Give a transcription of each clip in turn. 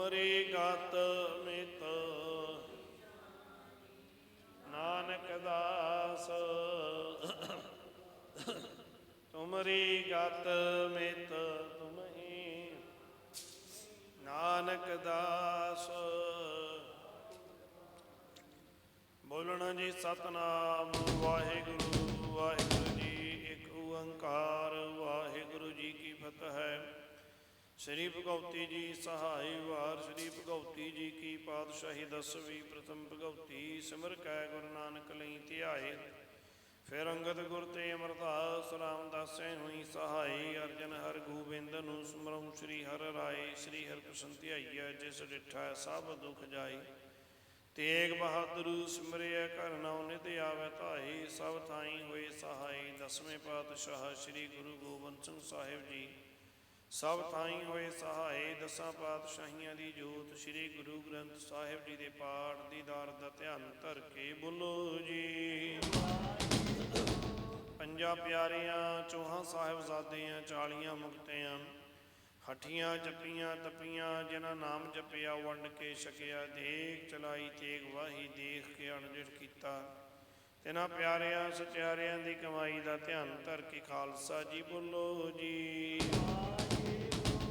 ਤੁਮਰੀ ਗਤ ਮਿਤ। ਨਾਨਕ ਦਾਸ, ਤੁਮਰੀ ਗਤ ਮਿਤ ਤੁਮਹੀ। ਨਾਨਕ ਦਾਸ, ਬੋਲਣਾ ਜੀ ਸਤਨਾਮ, ਵਾਹਿਗੁਰੂ ਵਾਹਿਗੁਰੂ ਜੀ ਇੱਕ ਓੰਕਾਰ, ਵਾਹਿਗੁਰੂ ਜੀ ਕੀ ਫਤਿਹ। ਹੈ ਸ੍ਰੀ ਭਗਉਤੀ ਜੀ ਸਹਾਈ ਵਾਰ, ਸ੍ਰੀ ਭਗਉਤੀ ਜੀ ਕੀ ਪਾਤਸ਼ਾਹੀ ਦਸਵੀਂ, ਪ੍ਰਥਮ ਭਗਉਤੀ ਸਿਮਰ ਕੈ ਗੁਰੂ ਨਾਨਕ ਲਈ ਧਿਆਏ। ਫਿਰ ਅੰਗਦ ਗੁਰ ਤੇ ਅਮਰਦਾਸ ਰਾਮਦਾਸੈ ਹੋਈ ਸਹਾਈ, ਅਰਜਨ ਹਰ ਗੋਬਿੰਦ ਨੂੰ ਸਿਮਰਉ ਸ੍ਰੀ ਹਰ ਰਾਏ, ਸ੍ਰੀ ਹਰਿ ਪ੍ਰਸੰਨ ਧਿਆਈਐ ਜਿਸ ਡਿਠਾ ਸਭ ਦੁਖ ਜਾਈ ਤੇਗ ਬਹਾਦਰ ਸਿਮਰਿਆ ਘਰ ਨਾਉ ਨਿਤ ਆਵੈ ਧਾਈ ਸਭ ਥਾਈ ਹੋਏ ਸਹਾਈ। ਦਸਵੇਂ ਪਾਤਸ਼ਾਹ ਸ੍ਰੀ ਗੁਰੂ ਗੋਬਿੰਦ ਸਿੰਘ ਸਾਹਿਬ ਜੀ ਸਭ ਥਾਈਂ ਹੋਏ ਸਹਾਈ ਦਸਾਂ ਪਾਤਸ਼ਾਹੀਆਂ ਦੀ ਜੋਤ, ਸ੍ਰੀ ਗੁਰੂ ਗ੍ਰੰਥ ਸਾਹਿਬ ਜੀ ਦੇ ਪਾਠ ਦੀਦਾਰ ਦਾ ਧਿਆਨ ਧਰ ਕੇ ਬੋਲੋ ਜੀ। ਪੰਜਾਂ ਪਿਆਰਿਆਂ, ਚੌਹਾਂ ਸਾਹਿਬਜ਼ਾਦਿਆਂ ਚਾਲੀਆਂ ਮੁਕਤਿਆਂ, ਹਠੀਆਂ ਜਪੀਆਂ ਤਪੀਆਂ, ਜਿਨ੍ਹਾਂ ਨਾਮ ਜਪਿਆ, ਵੰਡ ਕੇ ਛਕਿਆ, ਦੇਖ ਚਲਾਈ, ਤੇਗ ਵਾਹੀ, ਦੇਖ ਕੇ ਅਣਜਿਤ ਕੀਤਾ। ਤਿਨਾਂ ਪਿਆਰਿਆਂ, ਸਚਿਆਰਿਆਂ ਦੀ ਕਮਾਈ ਦਾ ਧਿਆਨ ਧਰ ਕੇ ਖਾਲਸਾ ਜੀ ਬੋਲੋ ਜੀ।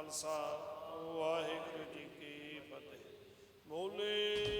ਖਾਲਸਾ ਵਾਹਿਗੁਰੂ ਜੀ ਕੀ ਫਤਿਹ। ਬੋਲੇ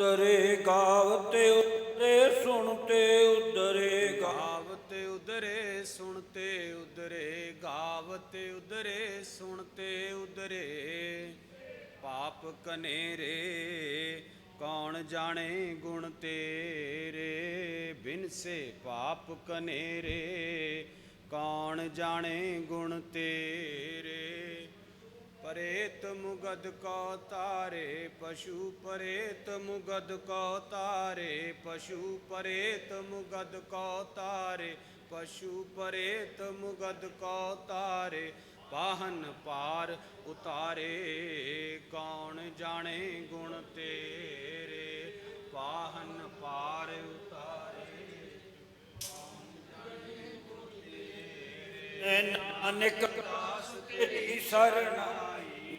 ਉਦਰੇ ਗਾਵਤੇ ਉਦਰੇ ਸੁਣਤੇ ਉਦਰੇ ਗਾ ਗਾਵਤੇ ਉਦਰੇ ਸੁਣਤੇ ਉਦਰੇ ਗਾਵਤੇ ਉਦਰੇ ਸੁਣਤੇ ਉਦਰੇ ਪਾਪ ਕਨੇਰੇ, ਕੌਣ ਜਾਣੇ ਗੁਣ ਤੇਰੇ? ਬਿਨ ਸੇ ਪਾਪ ਕਨੇਰੇ, ਕੌਣ ਜਾਣੇ ਗੁਣ ਤੇਰੇ? ਪਰੇਤ ਮੁਗਦ ਕੋ ਤਾਰੇ, ਪਸ਼ੂ ਪਰੇਤ ਮੁਗਦ ਕੋ ਤਾਰੇ, ਪਸ਼ੂ ਪਰੇਤ ਮੁਗਦ ਕੋ ਤਾਰੇ, ਪਸ਼ੂ ਪਰੇਤ ਮੁਗਦ ਕੋ ਤਾਰੇ ਪਾਹਨ ਪਾਰ ਉਤਾਰੇ, ਕੌਣ ਜਾਣੇ ਗੁਣ ਤੇਰੇ ਪਾਹਨ ਪਾਰ ਉਤਾਰੇ ਨਾਨਕ ਦਾਸ ਤੇਰੀ ਸਰਨਾਈ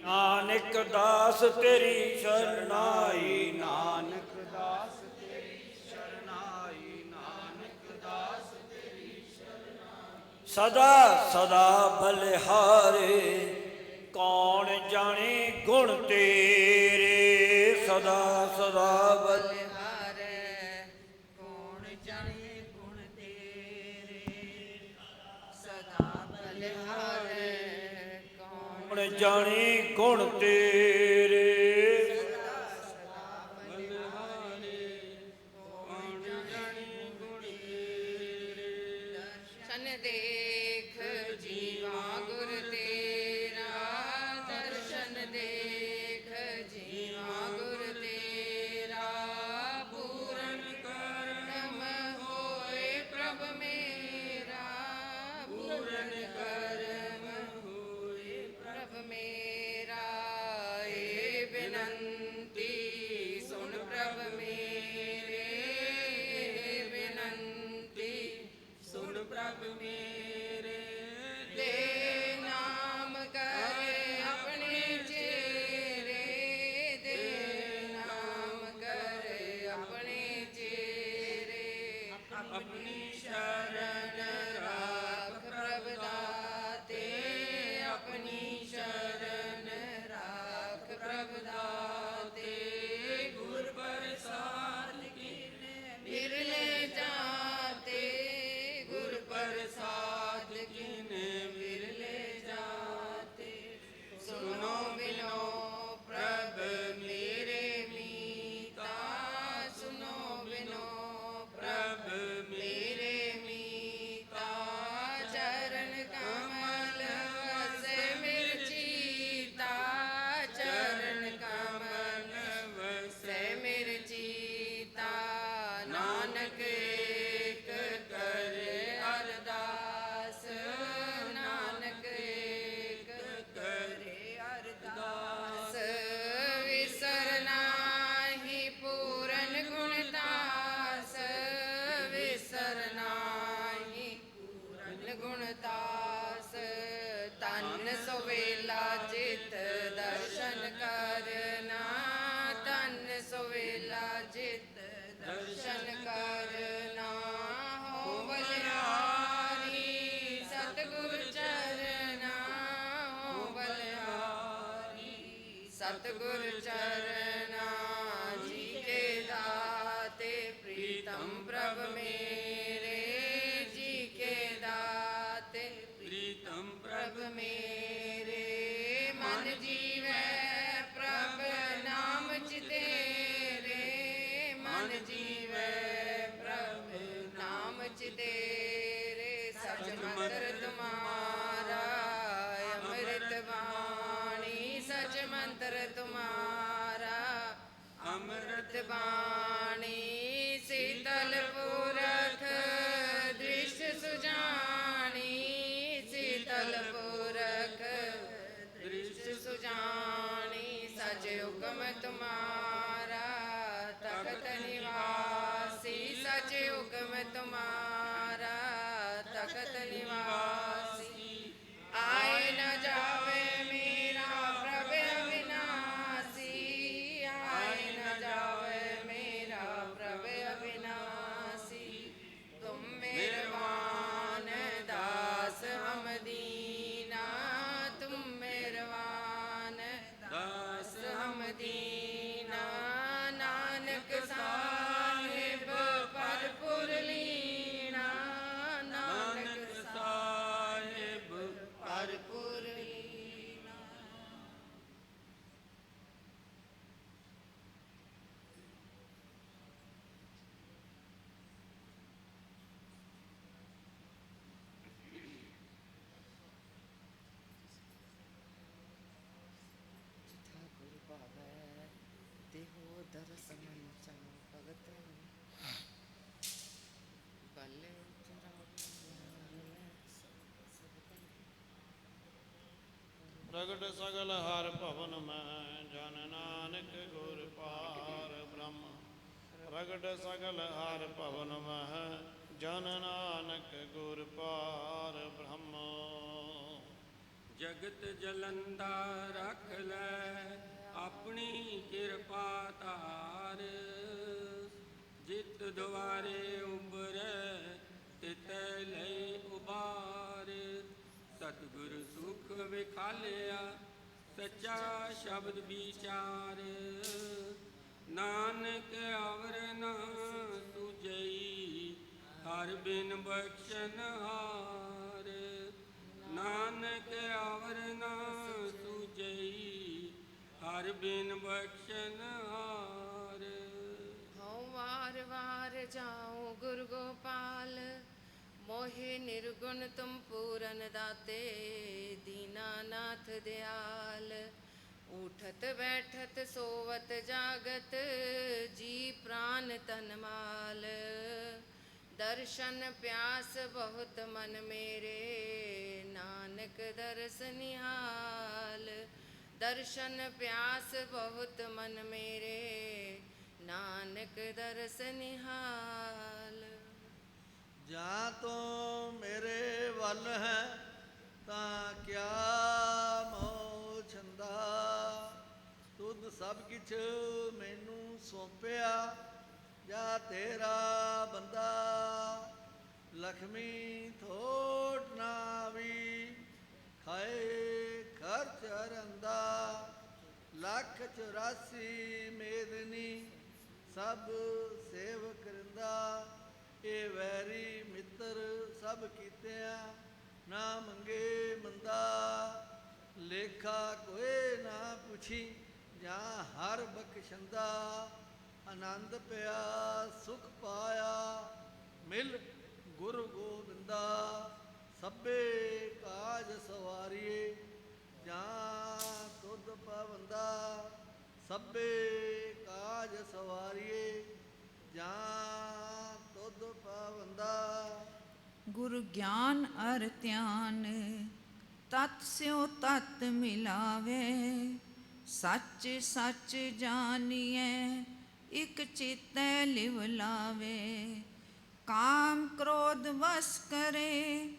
ਨਾਨਕ ਦਾਸ ਤੇਰੀ ਸਰਨਾਈ, ਨਾਨਕ ਦਾਸ ਤੇਰੀ ਸ਼ਰਨਾਈ, ਨਾਨਕ ਦਾਸ ਸਦਾ ਸਦਾ ਬਲਿਹਾਰੇ, ਕੌਣ ਜਾਣੇ ਗੁਣ ਤੇਰੇ? ਸਦਾ ਸਦਾ ਬਲ ਬਲਿਹਾਰੈ, ਕੌਣ ਜਾਣੇ ਗੁਣ ਤੇ করে ਹੁਕਮ ਬੱਲੇ ਪ੍ਰਗਟ ਸਗਲ ਹਰ ਭਵਨ ਮੈਂ ਜਨ ਨਾਨਕ ਗੁਰ ਪਾਰ ਬ੍ਰਹਮ ਪ੍ਰਗਟ ਸਗਲ ਹਰ ਭਵਨ ਮਹਿ ਜਨ ਨਾਨਕ ਗੁਰ ਪਾਰ ਬ੍ਰਹਮ ਜਗਤ ਜਲੰਦਾ ਰੱਖ ਲੈ ਆਪਣੀ ਕਿਰਪਾ ਧਾਰ। ਜਿਤ ਦੁਆਰੇ ਉਬਰੈ ਤਿਤੈ ਲਈ ਉਬਾਰ ਸਤਿਗੁਰ ਸੁਖ ਵਿਖਾਲਿਆ, ਸੱਚਾ ਸ਼ਬਦ ਵਿਚਾਰ। ਨਾਨਕ ਅਵਰ ਨਾ ਸੁਜਈ ਹਰ ਬਿਨ ਬਖਸ਼ਨ ਹਾਰ। ਨਾਨਕ ਅਵਰ ਨਾ ਹਰ ਬਿਨ ਬਖਸ਼ਨ ਹਾਰ। ਹਉ ਵਾਰ ਵਾਰ ਜਾਉ ਗੁਰ ਗੋਪਾਲ, ਮੋਹਿ ਨਿਰਗੁਣ ਤੁਮ ਪੂਰਨ ਦਾਤੇ ਦੀਨਾਨਾਥ ਦਿਆਲ। ਉਠਤ ਬੈਠਤ ਸੋਵਤ ਜਾਗਤ, ਜੀ ਪ੍ਰਾਨ ਤਨ ਮਾਲ। ਦਰਸ਼ਨ ਪਿਆਸ ਬਹੁਤ ਮਨ ਮੇਰੇ, ਨਾਨਕ ਦਰਸ ਨਿਹਾਲ। ਦਰਸ਼ਨ ਪਿਆਸ ਬਹੁਤ ਮਨ ਮੇਰੇ, ਨਾਨਕ ਦਰਸ ਨਿਹਾਲ। ਜਾਂ ਤੂੰ ਮੇਰੇ ਵੱਲ ਹੈ, ਤਾਂ ਕਿਆ ਮੋਹ ਛੰਦਾ? ਤੁਧ ਸਭ ਕਿਛ ਮੈਨੂੰ ਸੌਂਪਿਆ, ਜਾ ਤੇਰਾ ਬੰਦਾ ਲਖਮੀ ਥੋਟ ਨਾ ਵੀ ਖਾਏ। ਖਰਚ ਰੰਦਾ ਲੱਖ 84 ਮੇਦਨੀ ਸਭ ਸੇਵ ਕਰਿੰਦਾ ਇਹ ਵੈਰੀ ਮਿੱਤਰ ਸਭ ਕੀਤਿਆ ਨਾ ਮੰਗੇ ਮੰਦਾ, ਲੇਖਾ ਕੋਏ ਨਾ ਪੁੱਛੀ ਜਾਂ ਹਰ ਬਖਸ਼ੰਦਾ, ਆਨੰਦ ਪਿਆ ਗਿਆਨ ਅਰ ਧਿਆਨ, ਤਤ ਸਿਓ ਤਤ ਮਿਲਾਵੇ। ਸੱਚ ਸੱਚ ਜਾਣੀਐ ਇਕ ਚਿਤੈ ਲਿਵ ਲਾਵੇ। ਕਾਮ ਕ੍ਰੋਧ ਵਸ ਕਰੇ,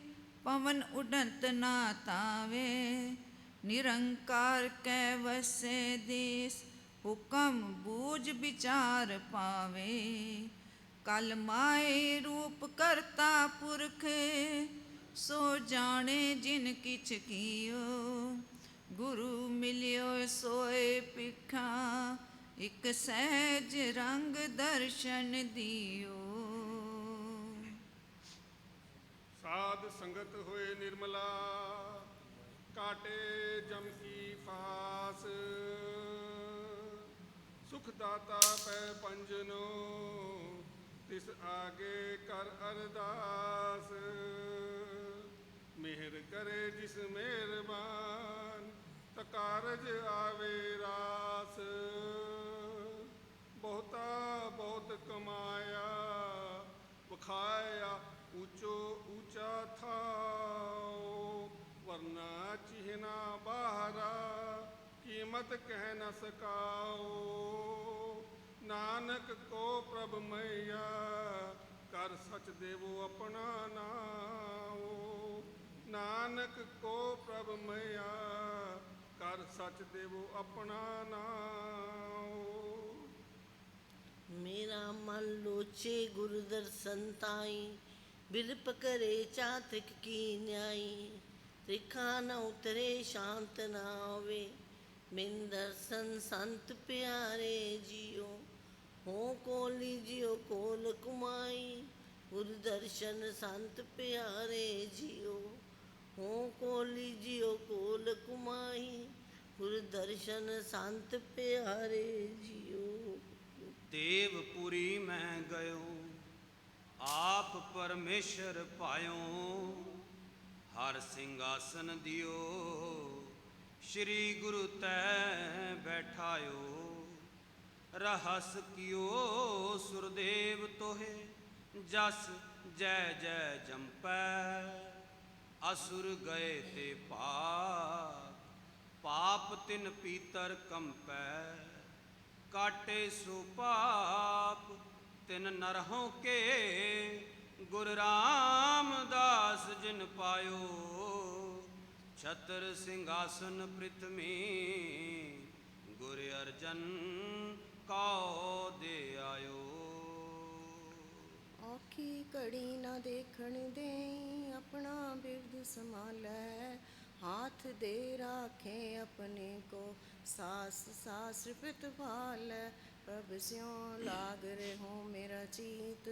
ਪਵਨ ਉਡੰਤ ਨਾ ਤਾਵੇ। ਨਿਰੰਕਾਰ ਕੈ ਵਸੈ ਦੇਸ, ਹੁਕਮ ਬੂਝ ਵਿਚਾਰ ਪਾਵੇ। ਕਲ ਮਾਏ ਰੂਪ ਕਰਤਾ ਪੁਰਖ, ਸੋ ਜਾਣੇ ਜਿਨ ਕਿਛ ਕੀਓ। ਗੁਰੂ ਮਿਲਿਓ ਸੋਏ ਪਿਖਾ ਇਕ ਸਹਿਜ ਰੰਗ ਦਰਸ਼ਨ ਦਿਓ। ਸਾਧ ਸੰਗਤ ਹੋਏ ਨਿਰਮਲਾ, ਕਾਟੇ ਜਮ ਕੀ ਫਾਸ ਸੁਖ ਦਾਤਾ ਪੈ ਪੰਜਨੋ ਤਿਸ ਆਗੇ ਕਰ ਅਰਦਾਸ। ਮਿਹਰ ਕਰੇ ਜਿਸ ਮਿਹਰਬਾਨ, ਤਾਂ ਕਾਰਜ ਆਵੇ ਰਾਸ। ਬਹੁਤਾ ਬਹੁਤ ਕਮਾਇਆ, ਵਖਾਇਆ ਉੱਚੋ ਉਚਾ ਥਾਓ ਵਰਨਾ ਚਿਹਨਾ ਬਾਹਰਾ, ਕੀਮਤ ਕਹਿ ਨ ਸਕਾਓ ਨਾਨਕ ਕੋ ਪ੍ਰਭ ਮਈਆ, ਕਰ ਸਚ ਦੇਵੋ ਆਪਣਾ ਨਾਉ। ਨਾਨਕ ਕੋ ਪ੍ਰਭ ਮਈਆ, ਕਰ ਸਚ ਦੇਵੋ ਆਪਣਾ ਨਾਉ। ਮੇਰਾ ਮਨ ਲੋਚੇ ਗੁਰ ਦਰਸ਼ਨ ਤਾਈ ਬਿਰਪ ਕਰੇ ਚਾਤਕ ਕੀ ਨਿਆਈ। ਤ੍ਰਿਖਾ ਨ ਉਤਰੇ ਸ਼ਾਂਤ ਨਾ ਹੋਵੇ ਮਿਨ ਸੰਤ ਪਿਆਰੇ ਜੀਓ। ਹੋ ਕੋਲੀ ਜਿਉ ਕੋਲ ਕੁਮਾਈ। ਗੁਰ ਦਰਸ਼ਨ ਸੰਤ ਪਿਆਰੇ ਜੀਓ। ਹੋ ਕੋਲੀ ਜਿਉ ਕੋਲ ਕੁਮਾਈ। ਗੁਰ ਦਰਸ਼ਨ ਸੰਤ ਪਿਆਰੇ ਜੀਓ। ਦੇਵਪੁਰੀ ਮੈਂ ਗਇਓ, ਆਪ ਪਰਮੇਸ਼ਰ ਪਾਇਓ। ਹਰ ਸਿੰਘਾਸਨ ਦਿਓ, ਸ੍ਰੀ ਗੁਰੂ ਤੈ ਬੈਠਾਇਓ। ਰਹਸ ਕਿਓ ਸੁਰਦੇਵ ਤੋਹੇ, ਜਸ ਜੈ ਜੈ ਜੰਪੈ। ਅਸੁਰ ਗਏ ਤੇ ਪਾਪ ਪਾਪ ਤਿਨ ਪੀਤਰ ਕੰਪੈ। ਕਾਟੇ ਸੋ ਪਾਪ, ਤਿਨ ਨਰਹੋਂ ਕੇ, ਗੁਰ ਰਾਮਦਾਸ ਜਿਨ ਪਾਇਓ। ਛਤਰ ਸਿੰਘਾਸਨ ਪ੍ਰਿਥਮੀ, ਗੁਰ ਅਰਜਨ ਕਉ ਦੇ ਆਇਓ ਔਖੀ ਕੜੀ ਨਾ ਦੇਖਣ ਦੇ ਆਪਣਾ ਬਿਰਦ ਸੰਭਾਲੈ। ਹਾਥ ਦੇ ਰਾਖੇ ਆਪਣੇ ਕੋ, ਸਾਸ ਸਾਸ ਪਿਤ ਭਾਲੈ। ਪ੍ਰਭ ਸਿਉ ਲਾਗ ਰਹੋ ਮੇਰਾ ਚੀਤ,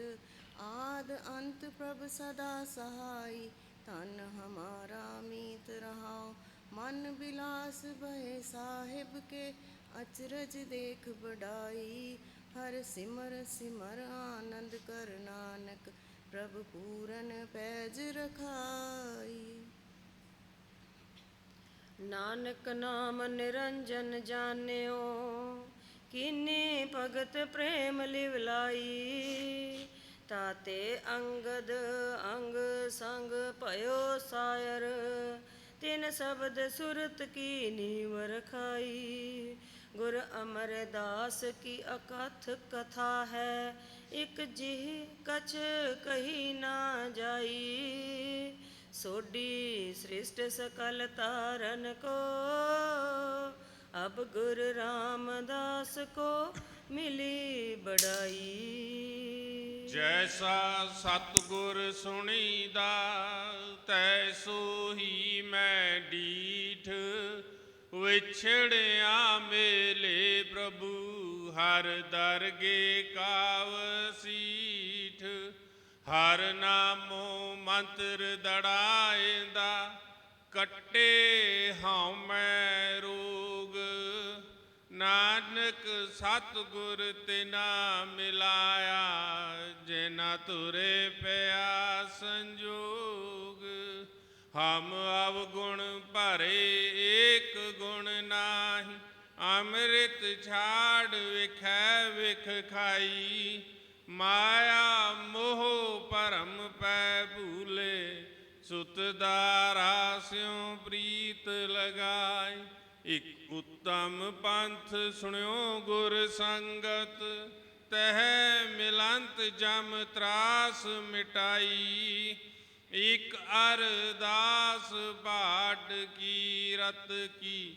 ਆਦ ਅੰਤ ਪ੍ਰਭ ਸਦਾ ਸਹਾਈ। ਤਨ ਹਮਾਰਾ ਮੀਤ ਰਹਾਓ ਮਨ ਬਿਲਾਸ ਭਏ ਸਾਹਿਬ ਕੇ ਅਚਰਜ ਦੇਖ ਬੜਾਈ ਹਰ ਸਿਮਰ ਸਿਮਰ ਆਨੰਦ ਕਰ ਨਾਨਕ, ਪ੍ਰਭ ਪੂਰਨ ਪੈਜ ਰਖਾਈ। ਨਾਨਕ ਨਾਮ ਨਿਰੰਜਨ ਜਾਣਿਓ, ਕਿਨੇ ਭਗਤ ਪ੍ਰੇਮ ਲਿਵਲਾਈ ਤਾਤੇ ਅੰਗਦ ਅੰਗ ਸੰਗ ਭਇਓ ਸਾਇਰ, ਤਿਨ ਸ਼ਬਦ ਸੁਰਤ ਕੀ ਨੀਵ ਰਖਾਈ। ਗੁਰ ਅਮਰਦਾਸ ਕੀ ਅਕਥ ਕਥਾ ਹੈ, ਇਕ ਜਿਹ ਕਛ ਕਹੀ ਨਾ ਜਾਈ। ਸੋਡੀ ਸ੍ਰਿਸ਼ਟ ਸਕਲ ਤਾਰਨ ਕੋ, ਅਬ ਗੁਰ ਰਾਮਦਾਸ ਕੋ ਮਿਲੀ ਬੜਾਈ। ਜੈਸਾ ਸਤਿਗੁਰ ਸੁਣੀਦਾ ਤੈਸੋ ਹੀ ਮੈਂ ਡੀ ਵਿਛੜਿਆ ਮੇਲੇ ਪ੍ਰਭੂ, ਹਰ ਦਰਗੇ ਕਾਵ ਸੀਠ। ਹਰ ਨਾਮੋ ਮੰਤਰ ਦੜਾਏਂਦਾ, ਕੱਟੇ ਹਉ ਮੈਂ ਰੋਗ। ਨਾਨਕ ਸਤਿਗੁਰ ਤਿਨਾ ਮਿਲਾਇਆ, ਜਿਨਾ ਤੁਰੇ ਪਿਆ ਸੰਜੋਗ। ਹਮ ਅਵਗੁਣ ਭਰੇ ਏਕ ਅੰਮ੍ਰਿਤ ਛਾੜ ਵਿਖੈ ਵਿਖ ਖਾਈ, ਮਾਇਆ ਮੋਹ ਭਰਮ ਪੈ ਭੂਲੇ ਸੁਤ ਦਾਰਾ ਸਿਉ ਪ੍ਰੀਤ ਲਗਾਈ। ਇਕ ਉਤਮ ਪੰਥ ਸੁਣਿਓ ਗੁਰ ਸੰਗਤ, ਤਹਿ ਮਿਲੰਤ ਜਮ ਤਰਾਸ ਮਿਟਾਈ। ਇਕ ਅਰਦਾਸ ਬਾਟ ਕੀ ਰਤ ਕੀ